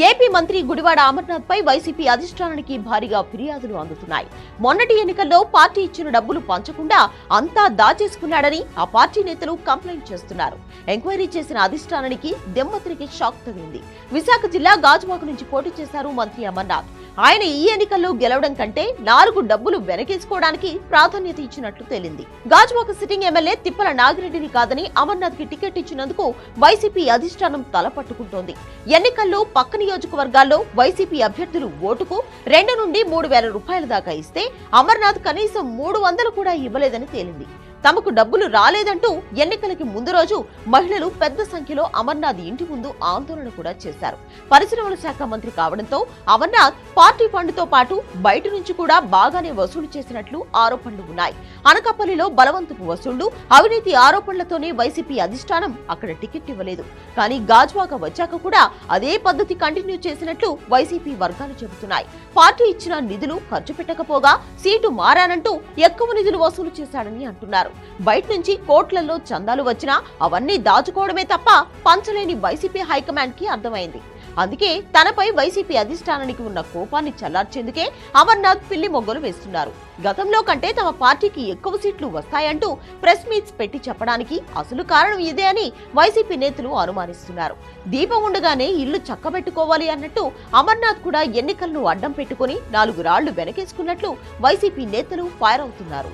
AP మంత్రి గుడివాడ అమర్నాథ్ పై YCP అధిష్టానానికి భారీగా ఫిర్యాదులు అందుతున్నాయి. మొన్నటి ఎన్నికల్లో పార్టీ ఇచ్చిన డబ్బులు పంచకుండా అంతా దాచేసుకున్నాడని ఆ పార్టీ నేతలు కంప్లైంట్ చేస్తున్నారు. ఎంక్వైరీ చేసిన అధిష్టానానికి దెమ్మతిరిగి షాక్ తగిలింది. విశాఖ జిల్లా గాజువాక నుంచి పోటీ చేశారు మంత్రి అమర్నాథ్. ఆయన ఈ ఎన్నికల్లో గెలవడం కంటే నాలుగు డబ్బులు వెనకేసుకోవడానికి ప్రాధాన్యత ఇచ్చినట్లు తేలింది. గాజువాక సిట్టింగ్ ఎమ్మెల్యే తిప్పల నాగిరెడ్డిని కాదని అమర్నాథ్కి టికెట్ ఇచ్చినందుకు వైసీపీ అధిష్టానం తలపట్టుకుంటోంది ఎన్నికల్లో పక్క నియోజకవర్గాల్లో వైసీపీ అభ్యర్థులు ఓటుకు రెండు నుండి మూడు వేల రూపాయల దాకా ఇస్తే అమర్నాథ్ కనీసం మూడు వందలు కూడా ఇవ్వలేదని తేలింది. తమకు డబ్బులు రాలేదంటూ ఎన్నికలకి ముందు రోజు మహిళలు పెద్ద సంఖ్యలో అమర్నాథ్ ఇంటి ముందు ఆందోళన కూడా చేశారు. పరిశ్రమల శాఖ మంత్రి కావడంతో అమర్నాథ్ పార్టీ ఫండ్తో పాటు బయట నుంచి కూడా బాగానే వసూలు చేసినట్లు ఆరోపణలు ఉన్నాయి. అనకాపల్లిలో బలవంతపు వసూళ్ళు అవినీతి ఆరోపణలతోనే వైసీపీ అధిష్టానం అక్కడ టికెట్ ఇవ్వలేదు. కానీ గాజ్వాక వచ్చాక కూడా అదే పద్ధతి కంటిన్యూ చేసినట్లు వైసీపీ వర్గాలు చెబుతున్నాయి. పార్టీ ఇచ్చిన నిధులు ఖర్చు పెట్టకపోగా సీటు మారానంటూ ఎక్కువ నిధులు వసూలు చేశాడని అంటున్నారు. బయట నుంచి కోట్లలో చందాలు వచ్చినా అవన్నీ దాచుకోవడమే తప్ప పంచలేని వైసీపీ హైకమాండ్కి అర్థమైంది. అందుకే తనపై వైసీపీ అధిష్టానానికి ఉన్న కోపాన్ని చల్లార్చేందుకే అమర్నాథ్ పిల్లి మొగ్గలు వేస్తున్నారు. గతంలో కంటే తమ పార్టీకి ఎక్కువ సీట్లు వస్తాయంటూ ప్రెస్ మీట్స్ పెట్టి చెప్పడానికి అసలు కారణం ఇదే అని వైసీపీ నేతలు అనుమానిస్తున్నారు. దీపం ఉండగానే ఇల్లు చక్కబెట్టుకోవాలి అన్నట్టు అమర్నాథ్ కూడా ఎన్నికలను అడ్డం పెట్టుకుని నాలుగు రాళ్ళు వెనకేసుకున్నట్లు వైసీపీ నేతలు ఫైర్ అవుతున్నారు.